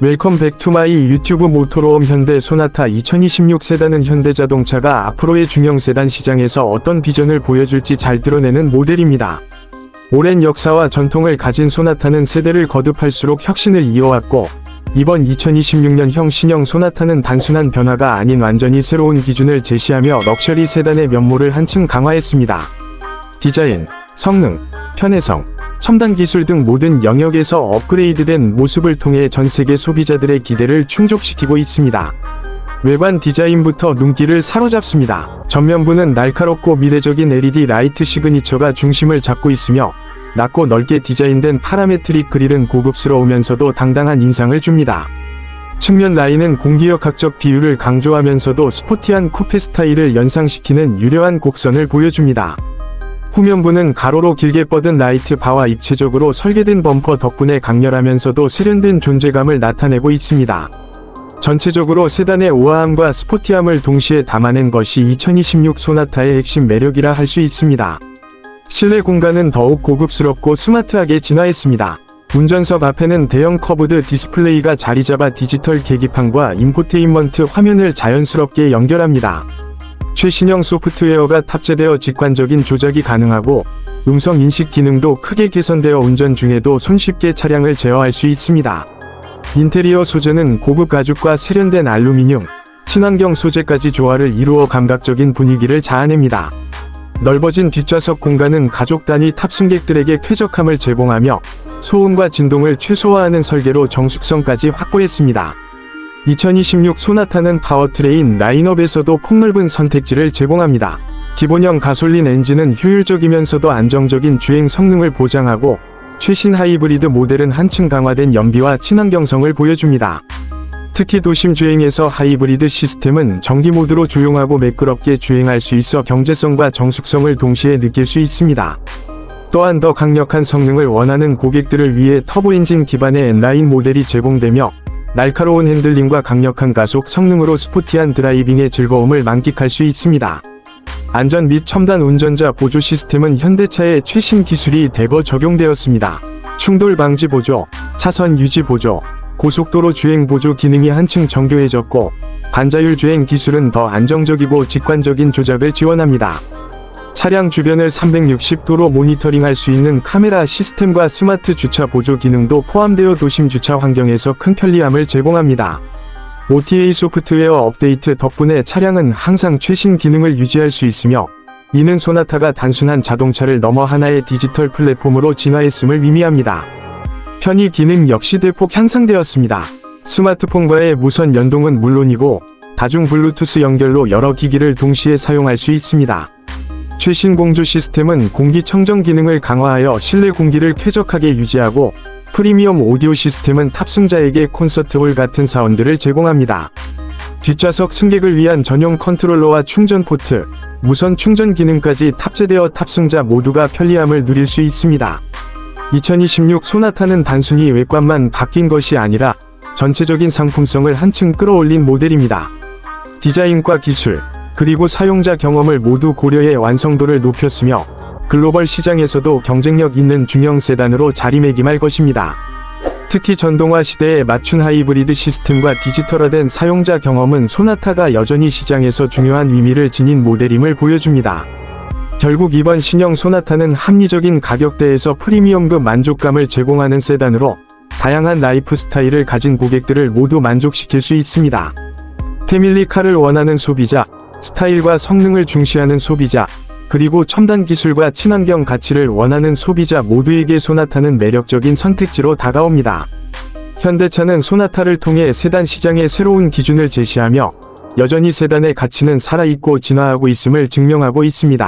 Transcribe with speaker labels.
Speaker 1: 웰컴 백 투 마이 유튜브 모토로움 현대 소나타 2026 세단은 현대자동차가 앞으로의 중형 세단 시장에서 어떤 비전을 보여줄지 잘 드러내는 모델입니다. 오랜 역사와 전통을 가진 소나타는 세대를 거듭할수록 혁신을 이어왔고 이번 2026년형 신형 소나타는 단순한 변화가 아닌 완전히 새로운 기준을 제시하며 럭셔리 세단의 면모를 한층 강화했습니다. 디자인, 성능, 편의성, 첨단 기술 등 모든 영역에서 업그레이드된 모습을 통해 전 세계 소비자들의 기대를 충족시키고 있습니다. 외관 디자인부터 눈길을 사로잡습니다. 전면부는 날카롭고 미래적인 LED 라이트 시그니처가 중심을 잡고 있으며 낮고 넓게 디자인된 파라메트릭 그릴은 고급스러우면서도 당당한 인상을 줍니다. 측면 라인은 공기역학적 비율을 강조하면서도 스포티한 쿠페 스타일을 연상시키는 유려한 곡선을 보여줍니다. 후면부는 가로로 길게 뻗은 라이트 바와 입체적으로 설계된 범퍼 덕분에 강렬하면서도 세련된 존재감을 나타내고 있습니다. 전체적으로 세단의 우아함과 스포티함을 동시에 담아낸 것이 2026 소나타의 핵심 매력이라 할 수 있습니다. 실내 공간은 더욱 고급스럽고 스마트하게 진화했습니다. 운전석 앞에는 대형 커브드 디스플레이가 자리 잡아 디지털 계기판과 인포테인먼트 화면을 자연스럽게 연결합니다. 최신형 소프트웨어가 탑재되어 직관적인 조작이 가능하고 음성 인식 기능도 크게 개선되어 운전 중에도 손쉽게 차량을 제어할 수 있습니다. 인테리어 소재는 고급 가죽과 세련된 알루미늄, 친환경 소재까지 조화를 이루어 감각적인 분위기를 자아냅니다. 넓어진 뒷좌석 공간은 가족 단위 탑승객들에게 쾌적함을 제공하며 소음과 진동을 최소화하는 설계로 정숙성까지 확보했습니다. 2026 소나타는 파워트레인 라인업에서도 폭넓은 선택지를 제공합니다. 기본형 가솔린 엔진은 효율적이면서도 안정적인 주행 성능을 보장하고 최신 하이브리드 모델은 한층 강화된 연비와 친환경성을 보여줍니다. 특히 도심 주행에서 하이브리드 시스템은 전기 모드로 조용하고 매끄럽게 주행할 수 있어 경제성과 정숙성을 동시에 느낄 수 있습니다. 또한 더 강력한 성능을 원하는 고객들을 위해 터보 엔진 기반의 N라인 모델이 제공되며 날카로운 핸들링과 강력한 가속 성능으로 스포티한 드라이빙의 즐거움을 만끽할 수 있습니다. 안전 및 첨단 운전자 보조 시스템은 현대차의 최신 기술이 대거 적용되었습니다. 충돌 방지 보조, 차선 유지 보조, 고속도로 주행 보조 기능이 한층 정교해졌고 반자율 주행 기술은 더 안정적이고 직관적인 조작을 지원합니다. 차량 주변을 360도로 모니터링할 수 있는 카메라 시스템과 스마트 주차 보조 기능도 포함되어 도심 주차 환경에서 큰 편리함을 제공합니다. OTA 소프트웨어 업데이트 덕분에 차량은 항상 최신 기능을 유지할 수 있으며 이는 소나타가 단순한 자동차를 넘어 하나의 디지털 플랫폼으로 진화했음을 의미합니다. 편의 기능 역시 대폭 향상되었습니다. 스마트폰과의 무선 연동은 물론이고 다중 블루투스 연결로 여러 기기를 동시에 사용할 수 있습니다. 최신 공조 시스템은 공기청정 기능을 강화하여 실내 공기를 쾌적하게 유지하고 프리미엄 오디오 시스템은 탑승자에게 콘서트홀 같은 사운드를 제공합니다. 뒷좌석 승객을 위한 전용 컨트롤러와 충전 포트, 무선 충전 기능까지 탑재되어 탑승자 모두가 편리함을 누릴 수 있습니다. 2026 소나타는 단순히 외관만 바뀐 것이 아니라 전체적인 상품성을 한층 끌어올린 모델입니다. 디자인과 기술, 그리고 사용자 경험을 모두 고려해 완성도를 높였으며 글로벌 시장에서도 경쟁력 있는 중형 세단으로 자리매김할 것입니다. 특히 전동화 시대에 맞춘 하이브리드 시스템과 디지털화된 사용자 경험은 소나타가 여전히 시장에서 중요한 의미를 지닌 모델임을 보여줍니다. 결국 이번 신형 소나타는 합리적인 가격대에서 프리미엄급 만족감을 제공하는 세단으로 다양한 라이프 스타일을 가진 고객들을 모두 만족시킬 수 있습니다. 패밀리카를 원하는 소비자, 스타일과 성능을 중시하는 소비자, 그리고 첨단 기술과 친환경 가치를 원하는 소비자 모두에게 소나타는 매력적인 선택지로 다가옵니다. 현대차는 소나타를 통해 세단 시장의 새로운 기준을 제시하며 여전히 세단의 가치는 살아있고 진화하고 있음을 증명하고 있습니다.